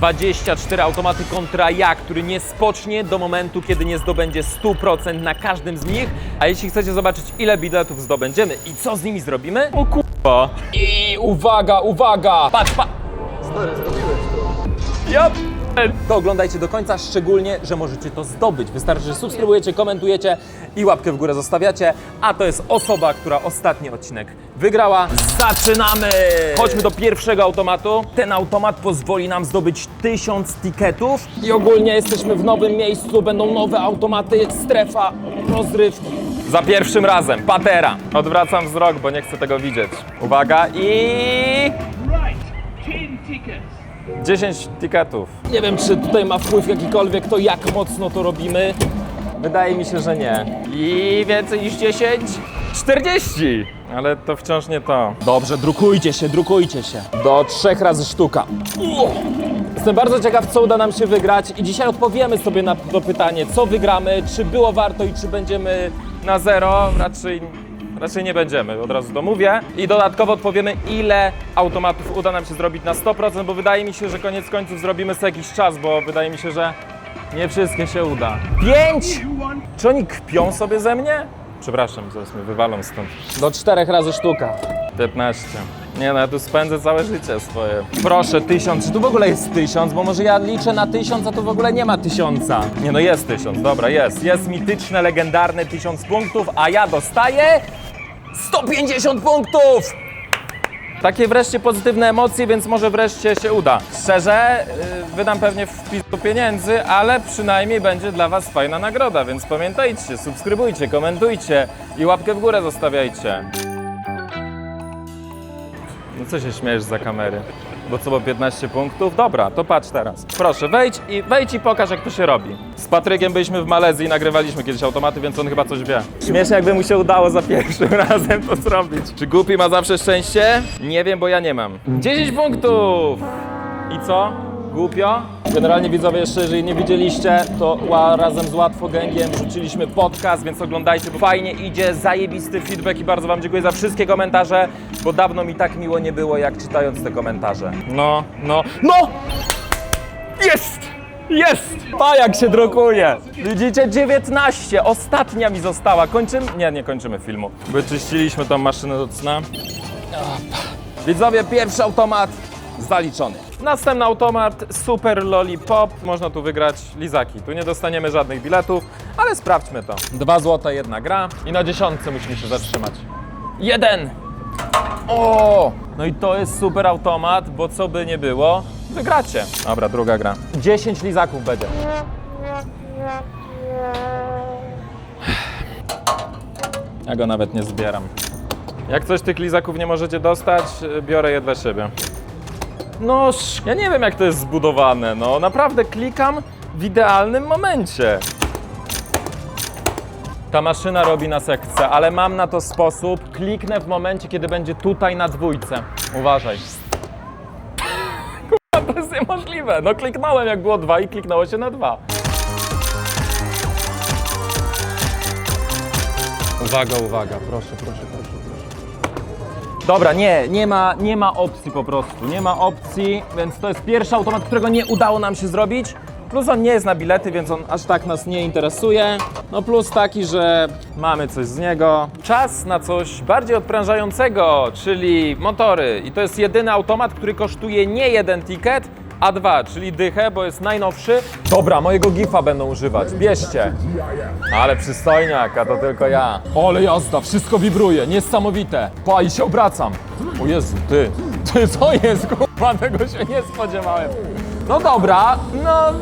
24 automaty kontra ja, który nie spocznie do momentu, kiedy nie zdobędzie 100% na każdym z nich. A jeśli chcecie zobaczyć, ile biletów zdobędziemy i co z nimi zrobimy, o kurwa. I uwaga, uwaga! Patrz, patrz! Ja p- to oglądajcie do końca, szczególnie, że możecie to zdobyć. Wystarczy, że subskrybujecie, komentujecie i łapkę w górę zostawiacie. A to jest osoba, która ostatni odcinek wygrała. Zaczynamy! Chodźmy do pierwszego automatu. Ten automat pozwoli nam zdobyć 1000 tiketów. I ogólnie jesteśmy w nowym miejscu, będą nowe automaty, strefa rozrywki. Za pierwszym razem, patera. Odwracam wzrok, bo nie chcę tego widzieć. Uwaga i... Right, 10 tickets. 10 tiketów. Nie wiem, czy tutaj ma wpływ jakikolwiek, to jak mocno to robimy. Wydaje mi się, że nie. I więcej niż 10? 40! Ale to wciąż nie to. Dobrze, drukujcie się, drukujcie się. Do trzech razy sztuka. Jestem bardzo ciekaw, co uda nam się wygrać i dzisiaj odpowiemy sobie na to pytanie, co wygramy, czy było warto i czy będziemy na zero. Raczej Raczej nie będziemy, od razu to mówię. I dodatkowo odpowiemy, ile automatów uda nam się zrobić na 100%, bo wydaje mi się, że koniec końców zrobimy sobie jakiś czas, bo wydaje mi się, że nie wszystkie się uda. Pięć! Czy oni kpią sobie ze mnie? Przepraszam, zaraz mnie wywalą stąd. Do czterech razy sztuka. 15. Nie no, ja tu spędzę całe życie swoje. Proszę, tysiąc. Czy tu w ogóle jest tysiąc? Bo może ja liczę na tysiąc, a tu w ogóle nie ma tysiąca. Nie no, jest tysiąc, dobra, jest. Jest mityczne, legendarne tysiąc punktów, a ja dostaję 150 punktów! Takie wreszcie pozytywne emocje, więc może wreszcie się uda. Szczerze, yy, wydam pewnie wpis do pieniędzy, ale przynajmniej będzie dla Was fajna nagroda, więc pamiętajcie, subskrybujcie, komentujcie i łapkę w górę zostawiajcie. Co się śmiejesz za kamery? Bo co, bo 15 punktów? Dobra, to patrz teraz. Proszę, wejdź i, wejdź i pokaż, jak to się robi. Z Patrykiem byliśmy w Malezji i nagrywaliśmy kiedyś automaty, więc on chyba coś wie. Śmiesznie, jakby mu się udało za pierwszym razem to zrobić. Czy głupi ma zawsze szczęście? Nie wiem, bo ja nie mam. 10 punktów! I co? Głupio? Generalnie widzowie, jeszcze jeżeli nie widzieliście, to razem z Łatwo Gęgiem wrzuciliśmy podcast, więc oglądajcie, bo fajnie idzie, zajebisty feedback i bardzo Wam dziękuję za wszystkie komentarze, bo dawno mi tak miło nie było, jak czytając te komentarze. No, no, no! Jest! Jest! Pa jak się drukuje! Widzicie? 19! Ostatnia mi została. Kończymy? Nie, nie kończymy filmu. Wyczyściliśmy tą maszynę do cna. Widzowie, pierwszy automat zaliczony. Następny automat Super Lollipop. Można tu wygrać lizaki. Tu nie dostaniemy żadnych biletów, ale sprawdźmy to. Dwa złote, jedna gra i na dziesiątce musimy się zatrzymać. Jeden! O! No i to jest super automat, bo co by nie było, wygracie. Dobra, druga gra. 10 lizaków będzie. Ja go nawet nie zbieram. Jak coś tych lizaków nie możecie dostać, biorę je dla siebie. No, ja nie wiem jak to jest zbudowane, no naprawdę klikam w idealnym momencie. Ta maszyna robi nas jak chce, ale mam na to sposób. Kliknę w momencie, kiedy będzie tutaj na dwójce. Uważaj. Kurwa, to jest niemożliwe. No kliknąłem jak było dwa i kliknęło się na dwa. Uwaga, uwaga, proszę, proszę, proszę. Dobra, nie, nie ma, nie ma opcji po prostu, nie ma opcji, więc to jest pierwszy automat, którego nie udało nam się zrobić. Plus on nie jest na bilety, więc on aż tak nas nie interesuje. No plus taki, że mamy coś z niego. Czas na coś bardziej odprężającego, czyli motory. I to jest jedyny automat, który kosztuje nie jeden ticket, a dwa, czyli dychę, bo jest najnowszy. Dobra, mojego gifa będą używać, bierzcie. Ale przystojniak, a to tylko ja. Ale jazda, wszystko wibruje, niesamowite. Pa, i się obracam. O Jezu, ty, ty, co jest, kurwa, tego się nie spodziewałem. No dobra, no,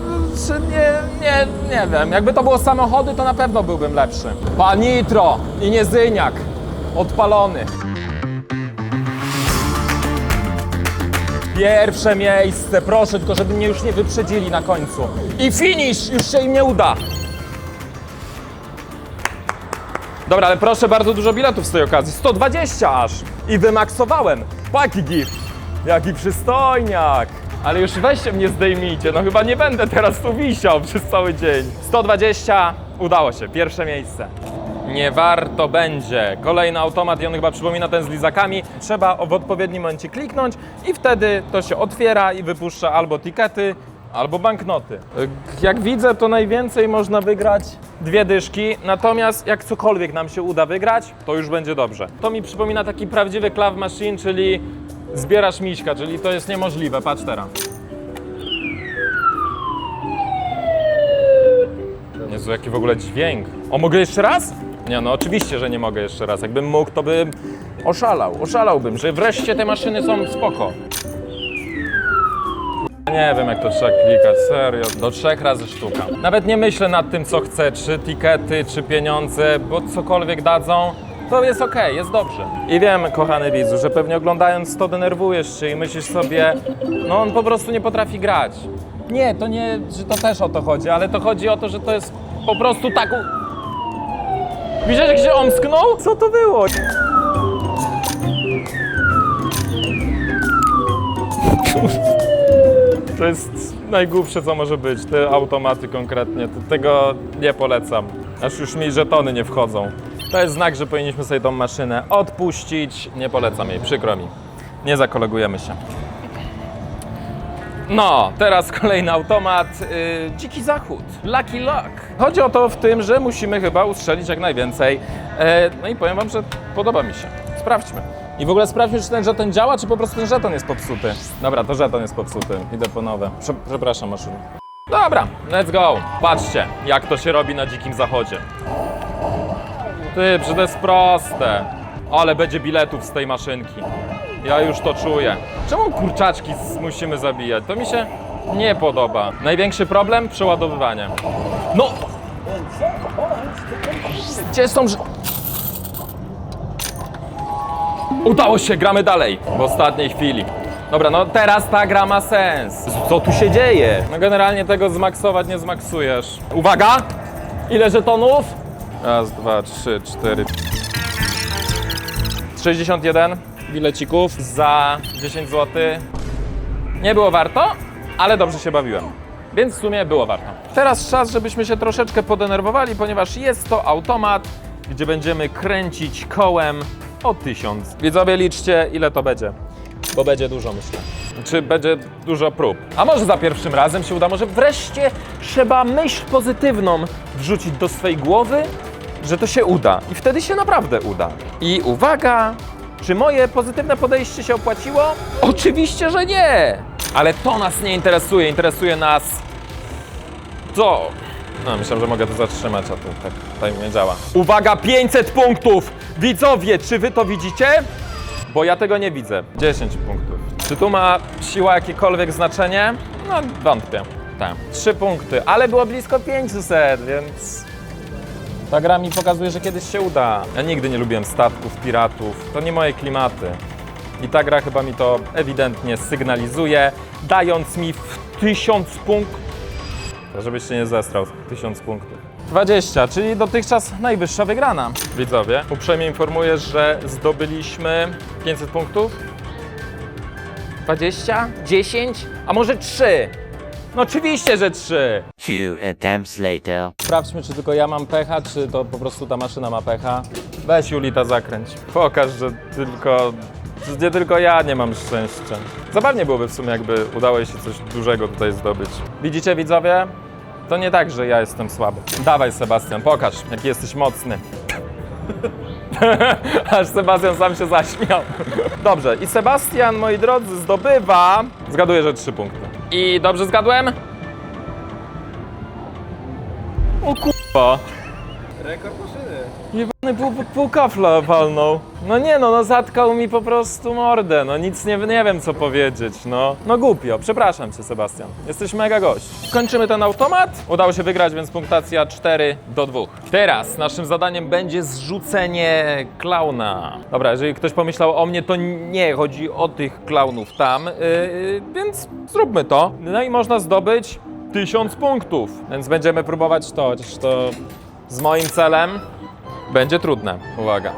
nie, nie, nie wiem. Jakby to było samochody, to na pewno byłbym lepszy. Pa, nitro i nie zyniak. Odpalony. Pierwsze miejsce, proszę, tylko żeby mnie już nie wyprzedzili na końcu. I finish, już się im nie uda. Dobra, ale proszę bardzo dużo biletów z tej okazji. 120 aż. I wymaksowałem. Paki gift. Jaki przystojniak. Ale już weźcie mnie zdejmijcie. No chyba nie będę teraz tu wisiał przez cały dzień. 120. Udało się. Pierwsze miejsce. Nie warto będzie. Kolejny automat i on chyba przypomina ten z lizakami. Trzeba w odpowiednim momencie kliknąć i wtedy to się otwiera i wypuszcza albo tikety, albo banknoty. Jak widzę, to najwięcej można wygrać dwie dyszki, natomiast jak cokolwiek nam się uda wygrać, to już będzie dobrze. To mi przypomina taki prawdziwy claw machine, czyli zbierasz miśka, czyli to jest niemożliwe. Patrz teraz. Jezu, jaki w ogóle dźwięk. O, mogę jeszcze raz? Nie, no oczywiście, że nie mogę jeszcze raz. Jakbym mógł, to bym oszalał. Oszalałbym, że wreszcie te maszyny są spoko. Nie wiem, jak to trzeba klikać, serio. Do trzech razy sztuka. Nawet nie myślę nad tym, co chcę, czy tikety, czy pieniądze, bo cokolwiek dadzą, to jest okej, jest dobrze. I wiem, kochany widzu, że pewnie oglądając to denerwujesz się i myślisz sobie, no on po prostu nie potrafi grać. Nie, to nie, że to też o to chodzi, ale to chodzi o to, że to jest po prostu tak... Widziałeś, jak się omsknął? Co to było? To jest najgłupsze, co może być. Te automaty konkretnie. To- Tego nie polecam. Aż już mi żetony nie wchodzą. To jest znak, że powinniśmy sobie tą maszynę odpuścić. Nie polecam jej, przykro mi. Nie zakolegujemy się. No, teraz kolejny automat. Yy, Dziki Zachód. Lucky Luck. Chodzi o to w tym, że musimy chyba ustrzelić jak najwięcej. E, no i powiem wam, że podoba mi się. Sprawdźmy. I w ogóle sprawdźmy, czy ten żeton działa, czy po prostu ten żeton jest popsuty. Dobra, to żeton jest popsuty. Idę po nowe. Prze przepraszam, maszyny. Dobra, let's go. Patrzcie, jak to się robi na Dzikim Zachodzie. Ty, że to jest proste. Ale będzie biletów z tej maszynki. Ja już to czuję. Czemu kurczaczki musimy zabijać? To mi się nie podoba. Największy problem? Przeładowywanie. No! Gdzie są... Udało się, gramy dalej. W ostatniej chwili. Dobra, no teraz ta gra ma sens. Co tu się dzieje? No generalnie tego zmaksować nie zmaksujesz. Uwaga! Ile żetonów? Raz, dwa, trzy, cztery. 61 bilecików za 10 zł. Nie było warto, ale dobrze się bawiłem. Więc w sumie było warto. Teraz czas, żebyśmy się troszeczkę podenerwowali, ponieważ jest to automat, gdzie będziemy kręcić kołem o 1000. Widzowie, liczcie, ile to będzie, bo będzie dużo, myślę. Czy będzie dużo prób. A może za pierwszym razem się uda, może wreszcie trzeba myśl pozytywną wrzucić do swej głowy, że to się uda. I wtedy się naprawdę uda. I uwaga, czy moje pozytywne podejście się opłaciło? Oczywiście, że nie! Ale to nas nie interesuje, interesuje nas to. No, myślałem, że mogę to zatrzymać, a to tak, tak nie działa. Uwaga, 500 punktów! Widzowie, czy wy to widzicie? Bo ja tego nie widzę. 10 punktów. Czy tu ma siła jakiekolwiek znaczenie? No, wątpię. Tak. 3 punkty, ale było blisko 500, więc ta gra mi pokazuje, że kiedyś się uda. Ja nigdy nie lubiłem statków, piratów. To nie moje klimaty. I ta gra chyba mi to ewidentnie sygnalizuje, dając mi w 1000 punktów. Żebyś się nie zestrał, 1000 punktów. 20, czyli dotychczas najwyższa wygrana. Widzowie, uprzejmie informuję, że zdobyliśmy 500 punktów. 20? 10? A może 3? No oczywiście, że 3! Few attempts later. Sprawdźmy, czy tylko ja mam pecha, czy to po prostu ta maszyna ma pecha. Weź Julita zakręć. Pokaż, że tylko. że Nie tylko ja nie mam szczęścia. Zabawnie byłoby w sumie, jakby udało jej się coś dużego tutaj zdobyć. Widzicie, widzowie? To nie tak, że ja jestem słaby. Dawaj, Sebastian, pokaż, jaki jesteś mocny. Aż Sebastian sam się zaśmiał. Dobrze, i Sebastian, moi drodzy, zdobywa. Zgaduję, że trzy punkty. I dobrze zgadłem? O kurwa. Rekord maszyny. Jebany pół, pół kafla walnął. No nie no, no zatkał mi po prostu mordę, no nic nie, nie wiem co powiedzieć, no. No głupio, przepraszam cię Sebastian, jesteś mega gość. Kończymy ten automat, udało się wygrać, więc punktacja 4 do 2. Teraz naszym zadaniem będzie zrzucenie klauna. Dobra, jeżeli ktoś pomyślał o mnie, to nie, chodzi o tych klaunów tam, yy, więc zróbmy to. No i można zdobyć 1000 punktów, więc będziemy próbować to, chociaż to z moim celem będzie trudne. Uwaga.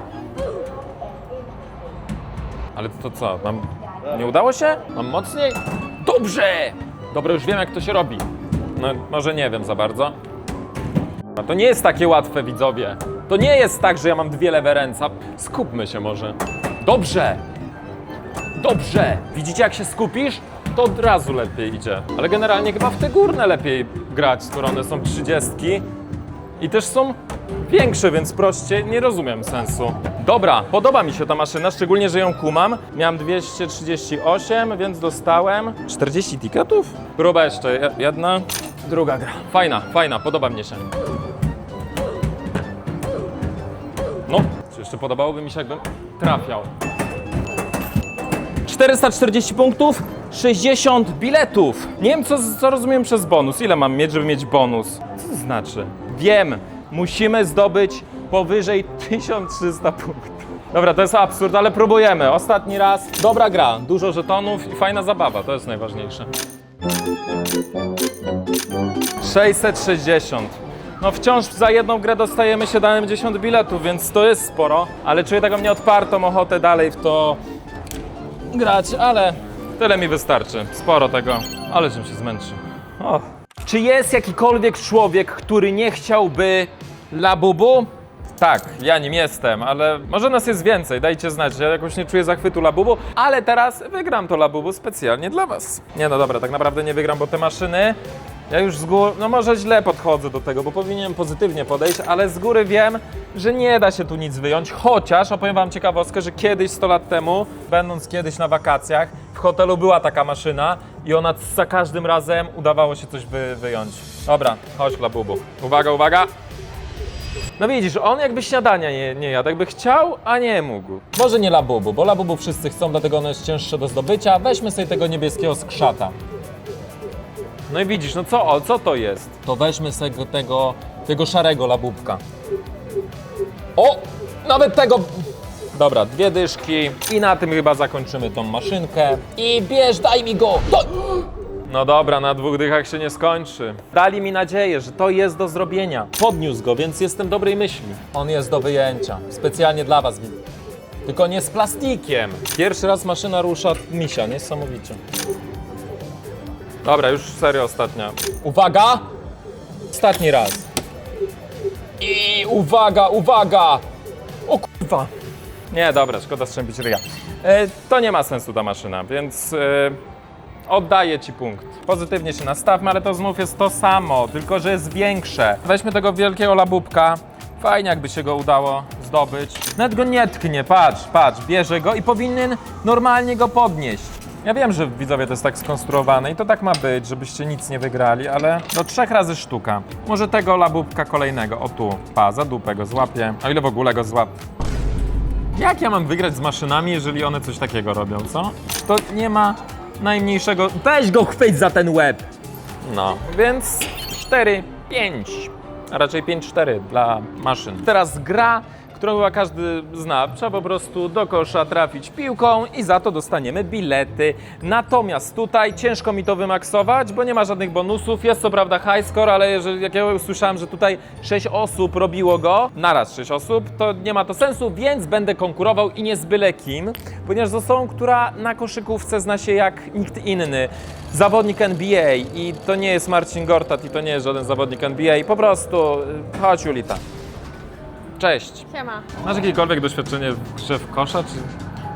Ale to co? Mam... Nie udało się? Mam mocniej? Dobrze! Dobra, już wiem jak to się robi. No, może nie wiem za bardzo. No to nie jest takie łatwe, widzowie. To nie jest tak, że ja mam dwie lewe ręce. Skupmy się może. Dobrze. Dobrze. Widzicie, jak się skupisz? To od razu lepiej idzie. Ale generalnie chyba w te górne lepiej grać, skoro one są 30 i też są większe, więc proście nie rozumiem sensu. Dobra, podoba mi się ta maszyna, szczególnie, że ją kumam. Miałem 238, więc dostałem 40 tiketów. Próba jeszcze je- jedna, druga gra. Fajna, fajna, podoba mnie się. No, jeszcze podobałoby mi się, jakbym trafiał. 440 punktów, 60 biletów. Nie wiem, co, co rozumiem przez bonus. Ile mam mieć, żeby mieć bonus? Co to znaczy? Wiem, musimy zdobyć powyżej 1300 punktów. Dobra, to jest absurd, ale próbujemy. Ostatni raz. Dobra gra, dużo żetonów i fajna zabawa, to jest najważniejsze. 660. No wciąż za jedną grę dostajemy 70 biletów, więc to jest sporo, ale czuję taką nieodpartą ochotę dalej w to grać, ale tyle mi wystarczy. Sporo tego, ale czym się zmęczy. O. Czy jest jakikolwiek człowiek, który nie chciałby labubu? Tak, ja nim jestem, ale może nas jest więcej, dajcie znać, ja jakoś nie czuję zachwytu labubu, ale teraz wygram to labubu specjalnie dla was. Nie no dobra, tak naprawdę nie wygram, bo te maszyny, ja już z góry, no może źle podchodzę do tego, bo powinienem pozytywnie podejść, ale z góry wiem, że nie da się tu nic wyjąć, chociaż opowiem wam ciekawostkę, że kiedyś 100 lat temu, będąc kiedyś na wakacjach, w hotelu była taka maszyna i ona za każdym razem udawało się coś wy, wyjąć. Dobra, chodź labubu. Uwaga, uwaga. No widzisz, on jakby śniadania nie, nie jadł, jakby chciał, a nie mógł. Może nie labubu, bo labubu wszyscy chcą, dlatego ono jest cięższe do zdobycia. Weźmy sobie tego niebieskiego skrzata. No i widzisz, no co, o, co to jest? To weźmy sobie tego, tego szarego labubka. O! Nawet tego... Dobra, dwie dyszki i na tym chyba zakończymy tą maszynkę. I bierz, daj mi go! Do... No dobra, na dwóch dychach się nie skończy. Dali mi nadzieję, że to jest do zrobienia. Podniósł go, więc jestem dobrej myśli. On jest do wyjęcia. Specjalnie dla was. Tylko nie z plastikiem. Pierwszy raz maszyna rusza misia, niesamowicie. Dobra, już serio ostatnia. Uwaga! Ostatni raz. I uwaga, uwaga! O kurwa! Nie, dobra, szkoda strzępić ryja. E, to nie ma sensu ta maszyna, więc e, oddaję ci punkt. Pozytywnie się nastawmy, ale to znów jest to samo, tylko że jest większe. Weźmy tego wielkiego labubka. Fajnie, jakby się go udało zdobyć. Nawet go nie tknie, patrz, patrz, bierze go i powinien normalnie go podnieść. Ja wiem, że widzowie to jest tak skonstruowane i to tak ma być, żebyście nic nie wygrali, ale do trzech razy sztuka. Może tego labubka kolejnego, o tu, pa, za dupę go złapię. O ile w ogóle go złap. Jak ja mam wygrać z maszynami, jeżeli one coś takiego robią, co? To nie ma najmniejszego... Weź go chwyć za ten łeb! No, więc 4, 5, a raczej 5-4 dla maszyn. Teraz gra, którą chyba każdy zna. Trzeba po prostu do kosza trafić piłką i za to dostaniemy bilety. Natomiast tutaj ciężko mi to wymaksować, bo nie ma żadnych bonusów. Jest co prawda high score, ale jeżeli, jak ja usłyszałem, że tutaj 6 osób robiło go, naraz 6 osób, to nie ma to sensu, więc będę konkurował i nie z byle kim, ponieważ z osobą, która na koszykówce zna się jak nikt inny. Zawodnik NBA i to nie jest Marcin Gortat i to nie jest żaden zawodnik NBA. Po prostu y, chodź Julita. Cześć. Siema. Masz jakiekolwiek doświadczenie w grze w kosza, czy...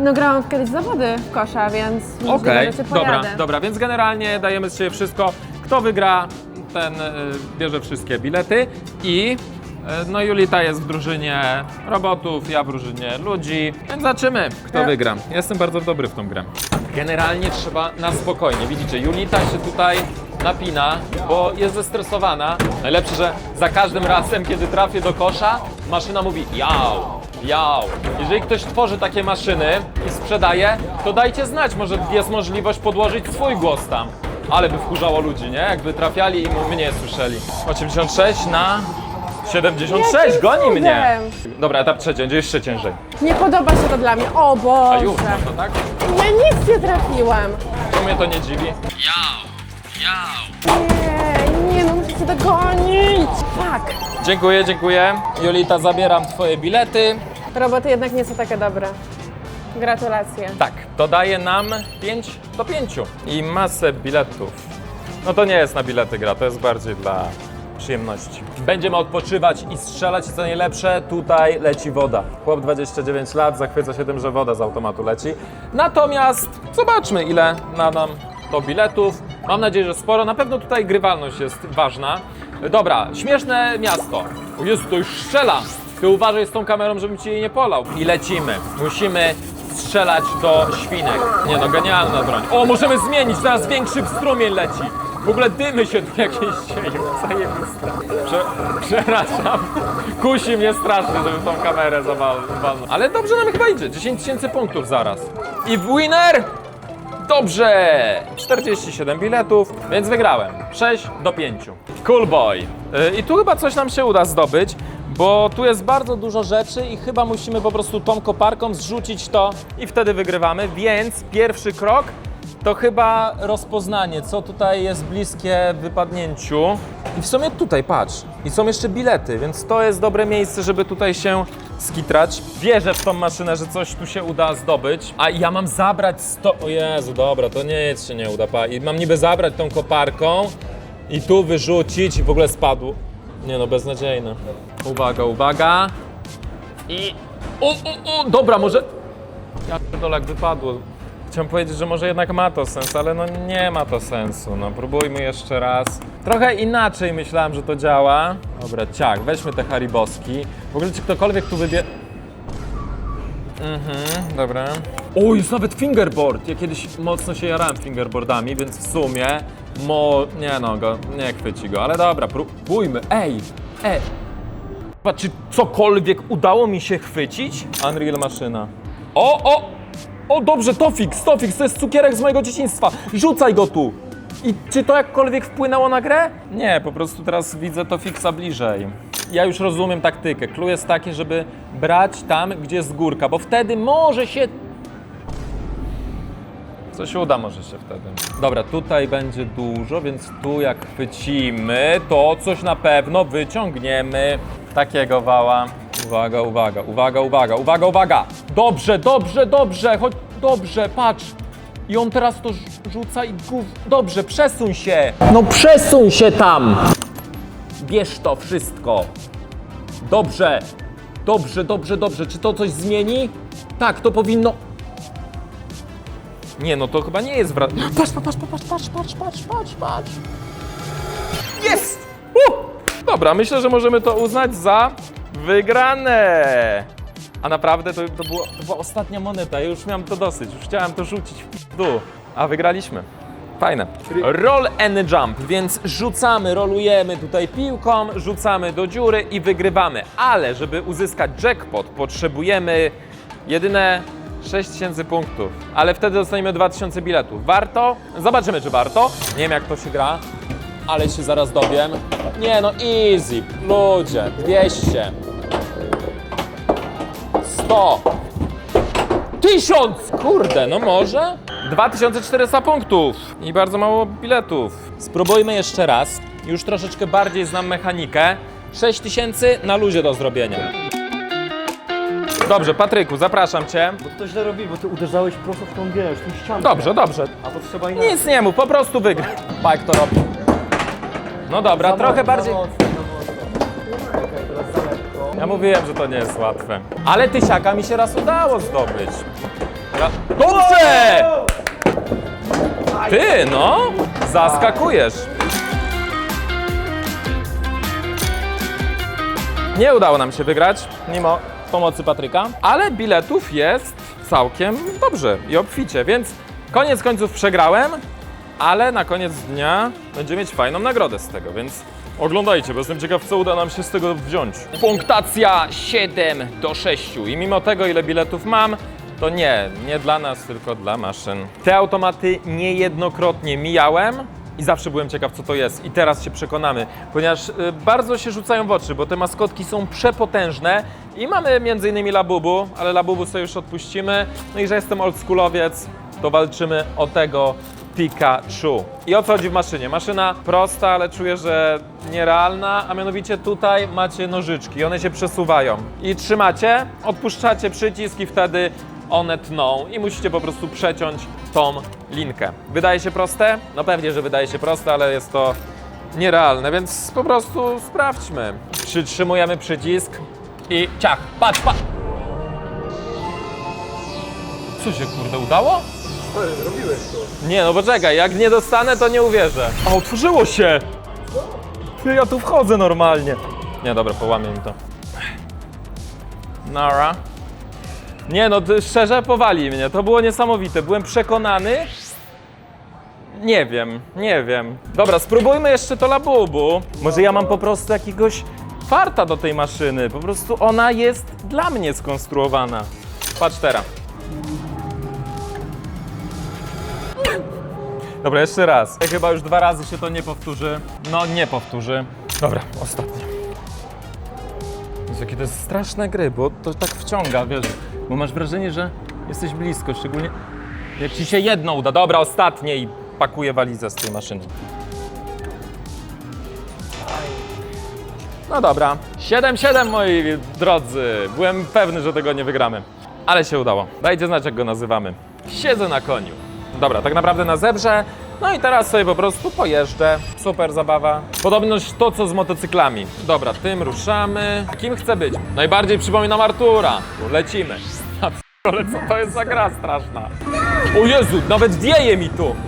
No grałam kiedyś zawody w kosza, więc Okej, się dobra, dobra, więc generalnie dajemy z siebie wszystko. Kto wygra, ten y, bierze wszystkie bilety i no Julita jest w drużynie robotów, ja w drużynie ludzi, więc zobaczymy, kto Ja- wygra. Jestem bardzo dobry w tą grę. Generalnie trzeba na spokojnie. Widzicie, Julita się tutaj napina, bo jest zestresowana. Najlepsze, że za każdym razem, kiedy trafię do kosza, maszyna mówi jał, jał. Jeżeli ktoś tworzy takie maszyny i sprzedaje, to dajcie znać, może jest możliwość podłożyć swój głos tam. Ale by wkurzało ludzi, nie? Jakby trafiali i mnie słyszeli. 86 na 76, Jakim goni mnie. Dobra, etap trzeci, będzie jeszcze ciężej. Nie podoba się to dla mnie. O Boże. A już, no to tak? Ja nic nie trafiłem. To mnie to nie dziwi. Nie, nie, no muszę się dogonić. Fuck. Dziękuję, dziękuję. Jolita, zabieram twoje bilety. Roboty jednak nie są takie dobre. Gratulacje. Tak, to daje nam 5 do 5 i masę biletów. No to nie jest na bilety gra, to jest bardziej dla przyjemności. Będziemy odpoczywać i strzelać co najlepsze, tutaj leci woda. Chłop 29 lat zachwyca się tym, że woda z automatu leci. Natomiast zobaczmy ile nadam do biletów. Mam nadzieję, że sporo. Na pewno tutaj grywalność jest ważna. Dobra, śmieszne miasto. O Jezu, to już strzela. Ty uważaj z tą kamerą, żebym ci jej nie polał. I lecimy. Musimy strzelać do świnek. Nie no, genialna broń. O, możemy zmienić, teraz większy strumień leci. W ogóle dymy się tu jakieś dzieją, zajebiste. Prze przepraszam, kusi mnie strasznie, żeby tą kamerę zawal- zawalnąć. Ale dobrze nam chyba idzie, 10 tysięcy punktów zaraz. I winner! Dobrze! 47 biletów, więc wygrałem. 6 do 5. Cool boy. Yy, I tu chyba coś nam się uda zdobyć, bo tu jest bardzo dużo rzeczy i chyba musimy po prostu tą koparką zrzucić to i wtedy wygrywamy. Więc pierwszy krok to chyba rozpoznanie, co tutaj jest bliskie wypadnięciu. I w sumie tutaj, patrz, i są jeszcze bilety, więc to jest dobre miejsce, żeby tutaj się skitrać. Wierzę w tą maszynę, że coś tu się uda zdobyć. A ja mam zabrać sto... O Jezu, dobra, to nic się nie uda. Pa. I mam niby zabrać tą koparką i tu wyrzucić i w ogóle spadło. Nie no, beznadziejne. Uwaga, uwaga. I... O, o, o, dobra, może... Ja pierdolę, jak wypadło. Chciałem powiedzieć, że może jednak ma to sens, ale no nie ma to sensu. No próbujmy jeszcze raz. Trochę inaczej myślałem, że to działa. Dobra, ciach, weźmy te hariboski. W ogóle czy ktokolwiek tu wybie... Mhm, dobra. O, jest nawet fingerboard. Ja kiedyś mocno się jarałem fingerboardami, więc w sumie mo... Nie no, go, nie chwyci go, ale dobra, próbujmy. Ej, ej. Chyba, Czy cokolwiek udało mi się chwycić? Unreal maszyna. O, o! O, dobrze, Tofix, Tofix, to jest cukierek z mojego dzieciństwa. Rzucaj go tu. I czy to jakkolwiek wpłynęło na grę? Nie, po prostu teraz widzę Tofixa bliżej. Ja już rozumiem taktykę. Clue jest takie, żeby brać tam, gdzie jest górka, bo wtedy może się Coś uda może się wtedy. Dobra, tutaj będzie dużo, więc tu jak chwycimy, to coś na pewno wyciągniemy. Takiego wała. Uwaga, uwaga, uwaga, uwaga, uwaga, uwaga! Dobrze, dobrze, dobrze, chodź, dobrze, patrz. I on teraz to rz- rzuca i gów... Dobrze, przesuń się! No przesuń się tam! Bierz to wszystko. Dobrze, dobrze, dobrze, dobrze. Czy to coś zmieni? Tak, to powinno... Nie, no to chyba nie jest wrac... Patrz, patrz, patrz, patrz, patrz, patrz, patrz, patrz. Jest! Uh! Dobra, myślę, że możemy to uznać za wygrane. A naprawdę to, to, było, to była ostatnia moneta, ja już miałem to dosyć, już chciałem to rzucić w dół, a wygraliśmy. Fajne. Roll and jump, więc rzucamy, rolujemy tutaj piłką, rzucamy do dziury i wygrywamy. Ale żeby uzyskać jackpot, potrzebujemy jedyne 6000 punktów. Ale wtedy dostaniemy 2000 biletów. Warto? Zobaczymy, czy warto. Nie wiem, jak to się gra, ale się zaraz dowiem. Nie no, easy. Ludzie, 200. 100. Tysiąc! Kurde, no może? 2400 punktów i bardzo mało biletów. Spróbujmy jeszcze raz. Już troszeczkę bardziej znam mechanikę. 6000 na luzie do zrobienia. Dobrze, Patryku, zapraszam cię. Bo to źle robili, bo ty uderzałeś prosto w tą wiesz, tą ścianę. Dobrze, dobrze. A to trzeba inaczej. Nic nie mów, po prostu wygraj. Pa, jak to robi. No dobra, trochę bardziej... Ja mówiłem, że to nie jest łatwe. Ale tysiaka mi się raz udało zdobyć. Ja... Dobrze! Ty, no! Zaskakujesz. Nie udało nam się wygrać, mimo pomocy Patryka, ale biletów jest całkiem dobrze i obficie, więc koniec końców przegrałem, ale na koniec dnia będziemy mieć fajną nagrodę z tego, więc oglądajcie, bo jestem ciekaw, co uda nam się z tego wziąć. Punktacja 7 do 6 i mimo tego, ile biletów mam, to nie, nie dla nas, tylko dla maszyn. Te automaty niejednokrotnie mijałem i zawsze byłem ciekaw, co to jest. I teraz się przekonamy, ponieważ y, bardzo się rzucają w oczy, bo te maskotki są przepotężne i mamy m.in. Labubu, ale Labubu sobie już odpuścimy. No i że jestem oldschoolowiec, to walczymy o tego Pikachu. I o co chodzi w maszynie? Maszyna prosta, ale czuję, że nierealna, a mianowicie tutaj macie nożyczki, one się przesuwają. I trzymacie, odpuszczacie przycisk i wtedy one tną i musicie po prostu przeciąć tą linkę. Wydaje się proste? No pewnie, że wydaje się proste, ale jest to nierealne, więc po prostu sprawdźmy. Przytrzymujemy przycisk i ciach, patrz, patrz! Co się kurde udało? Stary, zrobiłeś to. Nie, no poczekaj, jak nie dostanę, to nie uwierzę. A, otworzyło się! Ty, ja tu wchodzę normalnie. Nie, dobra, połamię mi to. Nara. Nie no, ty, szczerze powali mnie, to było niesamowite. Byłem przekonany. Nie wiem, nie wiem. Dobra, spróbujmy jeszcze to labubu. Może ja mam po prostu jakiegoś farta do tej maszyny. Po prostu ona jest dla mnie skonstruowana. Patrz teraz. Dobra, jeszcze raz. Chyba już dwa razy się to nie powtórzy. No, nie powtórzy. Dobra, ostatni. Jezu, jakie to jest straszne gry, bo to tak wciąga, wiesz. Bo masz wrażenie, że jesteś blisko, szczególnie jak ci się jedno uda. Dobra, ostatnie i pakuję walizę z tej maszyny. No dobra. 7-7 moi drodzy. Byłem pewny, że tego nie wygramy. Ale się udało. Dajcie znać, jak go nazywamy. Siedzę na koniu. Dobra, tak naprawdę na zebrze. No i teraz sobie po prostu pojeżdżę. Super zabawa. Podobność to, co z motocyklami. Dobra, tym ruszamy. Kim chcę być? Najbardziej przypominam Artura. Lecimy. Ale co to jest za gra straszna? O Jezu, nawet wieje mi tu.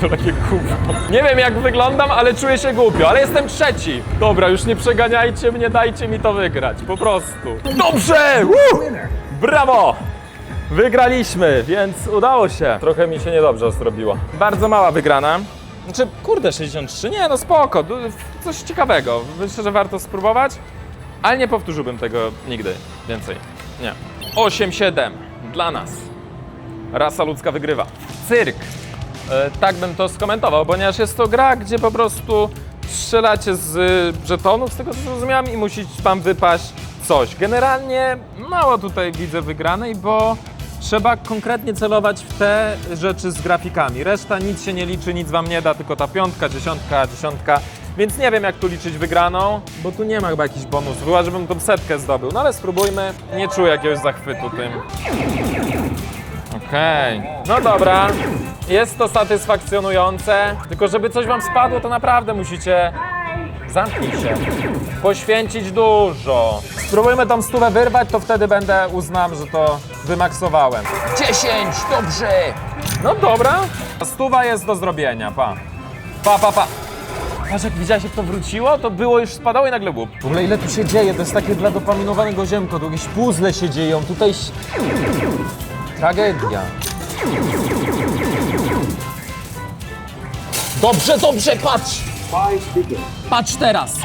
To takie gówno. Nie wiem jak wyglądam, ale czuję się głupio, ale jestem trzeci. Dobra, już nie przeganiajcie mnie, dajcie mi to wygrać, po prostu. Dobrze! Woo! Brawo! Wygraliśmy, więc udało się. Trochę mi się niedobrze zrobiło. Bardzo mała wygrana. Znaczy, kurde, 63, nie no spoko, coś ciekawego. Myślę, że warto spróbować, ale nie powtórzyłbym tego nigdy więcej. Nie. 8-7 dla nas. Rasa ludzka wygrywa. Cyrk. E, tak bym to skomentował, ponieważ jest to gra, gdzie po prostu strzelacie z y, żetonów, z tego co zrozumiałem, i musi wam wypaść coś. Generalnie mało tutaj widzę wygranej, bo trzeba konkretnie celować w te rzeczy z grafikami. Reszta nic się nie liczy, nic wam nie da, tylko ta piątka, dziesiątka, dziesiątka. Więc nie wiem, jak tu liczyć wygraną, bo tu nie ma chyba jakichś bonusów, chyba żebym tą setkę zdobył. No ale spróbujmy. Nie czuję jakiegoś zachwytu tym. Okej. No dobra. Jest to satysfakcjonujące. Tylko żeby coś wam spadło, to naprawdę musicie. Zamknij się. Poświęcić dużo. Spróbujmy tą stówę wyrwać, to wtedy będę uznam, że to wymaksowałem. 10, dobrze. No dobra. Stuwa jest do zrobienia, pa. Pa, pa, pa. Patrz, jak widziałeś, jak to wróciło, to było już spadało i nagle było. W ogóle ile tu się dzieje, to jest takie dla dopaminowanego ziemko, tu jakieś puzzle się dzieją, tutaj... Tragedia. Dobrze, dobrze, patrz! Patrz teraz!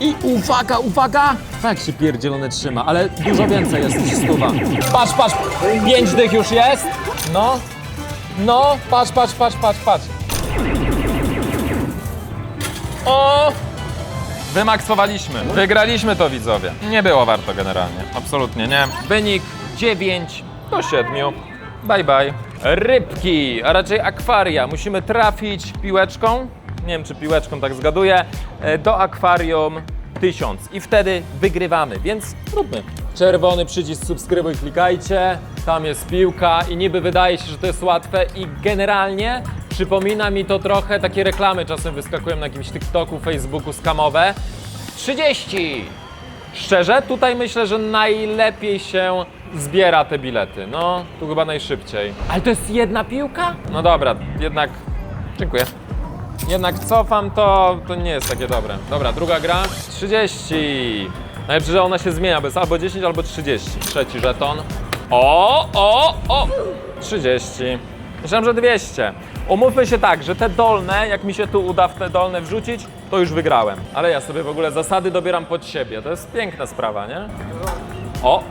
I uwaga, uwaga! Tak się pierdzielone trzyma, ale dużo więcej jest niż stuwa. Patrz, patrz! Pięć dych już jest! No, no, patrz, patrz, patrz, patrz, patrz. O! Wymaksowaliśmy. Wygraliśmy to widzowie. Nie było warto generalnie. Absolutnie nie. Wynik 9 do 7. Bye bye. Rybki, a raczej akwaria. Musimy trafić piłeczką. Nie wiem, czy piłeczką tak zgaduję. e, Do akwarium 1000 i wtedy wygrywamy, więc róbmy. Czerwony przycisk subskrybuj, klikajcie. Tam jest piłka i niby wydaje się, że to jest łatwe i generalnie przypomina mi to trochę takie reklamy czasem wyskakują na jakimś TikToku, Facebooku skamowe. 30! Szczerze, tutaj myślę, że najlepiej się zbiera te bilety. No, tu chyba najszybciej. Ale to jest jedna piłka? No dobra, jednak. Dziękuję. Jednak cofam to, to nie jest takie dobre. Dobra, druga gra. 30. Najlepsze, że ona się zmienia, bo jest albo 10, albo 30. Trzeci żeton. O, o, o! 30. Myślałem, że 200. Umówmy się tak, że te dolne, jak mi się tu uda w te dolne wrzucić, to już wygrałem. Ale ja sobie w ogóle zasady dobieram pod siebie. To jest piękna sprawa, nie? O!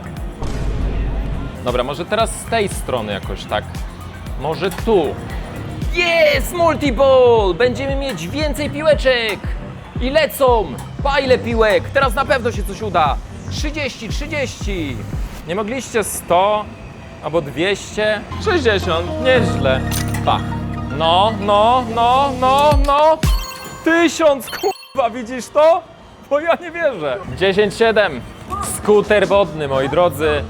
Dobra, może teraz z tej strony jakoś tak. Może tu. Jest! Multiball! Będziemy mieć więcej piłeczek! I lecą! Pa piłek! Teraz na pewno się coś uda! 30, 30! Nie mogliście 100 albo 200? 60, nieźle. Pa. No, no, no, no, no! Tysiąc, kurwa, widzisz to? Bo ja nie wierzę. 10-7. Skuter wodny, moi drodzy.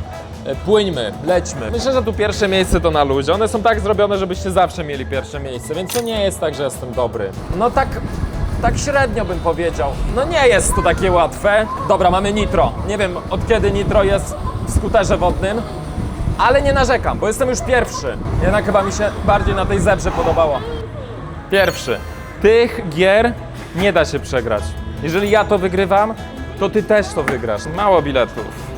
E, Płyńmy, lećmy. Myślę, że tu pierwsze miejsce to na luzie. One są tak zrobione, żebyście zawsze mieli pierwsze miejsce, więc to nie jest tak, że jestem dobry. No tak, tak średnio bym powiedział. No nie jest to takie łatwe. Dobra, mamy nitro. Nie wiem od kiedy nitro jest w skuterze wodnym, ale nie narzekam, bo jestem już pierwszy. Jednak chyba mi się bardziej na tej zebrze podobało. Pierwszy. Tych gier nie da się przegrać. Jeżeli ja to wygrywam, to ty też to wygrasz. Mało biletów.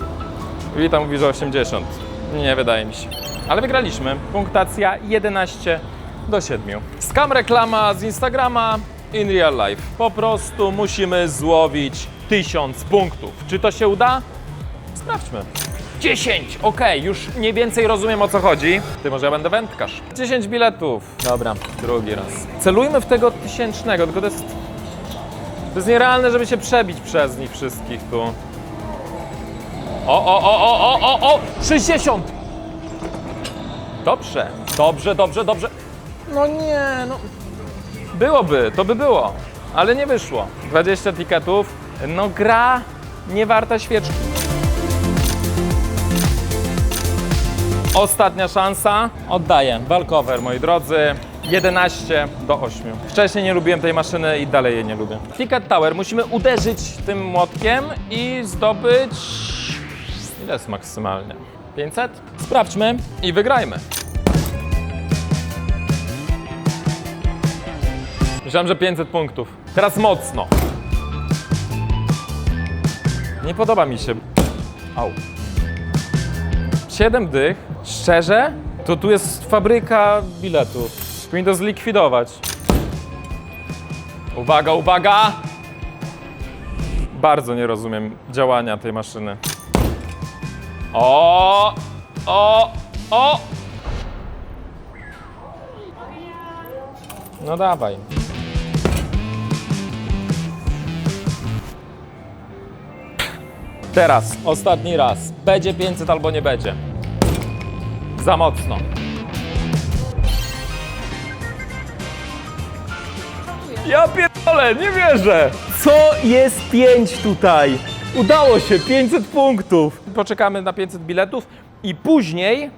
Wita mówi, że 80. Nie wydaje mi się. Ale wygraliśmy. Punktacja 11 do 7. Skam reklama z Instagrama in real life. Po prostu musimy złowić 1000 punktów. Czy to się uda? Sprawdźmy. 10! Okej, już mniej więcej rozumiem o co chodzi. Ty może ja będę wędkarz. 10 biletów. Dobra, drugi raz. Celujmy w tego tysięcznego, tylko to jest... To jest nierealne, żeby się przebić przez nich wszystkich tu. O, o, o, o, o, o, o! 60! Dobrze, dobrze, dobrze, dobrze. No nie, no. Byłoby, to by było, ale nie wyszło. 20 tiketów. No gra nie warta świeczki. Ostatnia szansa. Oddaję. Walkover, moi drodzy. 11 do 8. Wcześniej nie lubiłem tej maszyny i dalej jej nie lubię. Ticket Tower. Musimy uderzyć tym młotkiem i zdobyć... Ile jest maksymalnie? 500? Sprawdźmy i wygrajmy. Myślałem, że 500 punktów. Teraz mocno. Nie podoba mi się. Au. 7 dych, szczerze, to tu jest fabryka biletów. Powinni to zlikwidować. Uwaga, uwaga! Bardzo nie rozumiem działania tej maszyny. O! O! O! No dawaj. Teraz, ostatni raz. Będzie 500 albo nie będzie. Za mocno. Ja pierdolę, nie wierzę! Co jest 5 tutaj? Udało się, 500 punktów. Poczekamy na 500 biletów i później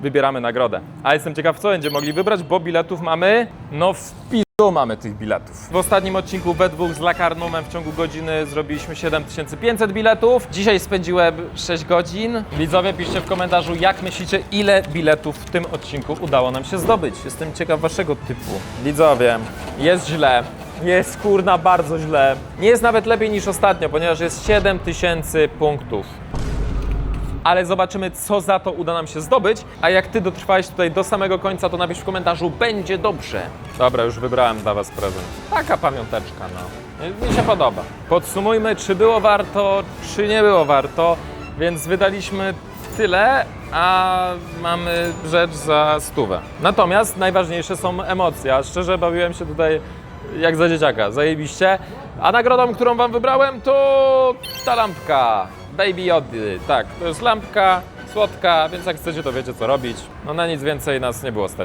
wybieramy nagrodę. A jestem ciekaw, co będziemy mogli wybrać, bo biletów mamy, no w pizdu mamy tych biletów. W ostatnim odcinku we dwóch z Lakarnumem w ciągu godziny zrobiliśmy 7500 biletów. Dzisiaj spędziłem 6 godzin. Widzowie, piszcie w komentarzu, jak myślicie, ile biletów w tym odcinku udało nam się zdobyć. Jestem ciekaw waszego typu. Widzowie, jest źle. Jest kurna bardzo źle. Nie jest nawet lepiej niż ostatnio, ponieważ jest 7000 punktów ale zobaczymy, co za to uda nam się zdobyć. A jak ty dotrwałeś tutaj do samego końca, to napisz w komentarzu, będzie dobrze. Dobra, już wybrałem dla was prezent. Taka pamiąteczka, no. Mi- się podoba. Podsumujmy, czy było warto, czy nie było warto, więc wydaliśmy tyle, a mamy rzecz za stówę. Natomiast najważniejsze są emocje, a szczerze bawiłem się tutaj jak za dzieciaka, zajebiście. A nagrodą, którą wam wybrałem, to ta lampka. Baby Yody. Tak, to jest lampka słodka, więc jak chcecie, to wiecie co robić. No na nic więcej nas nie było stać.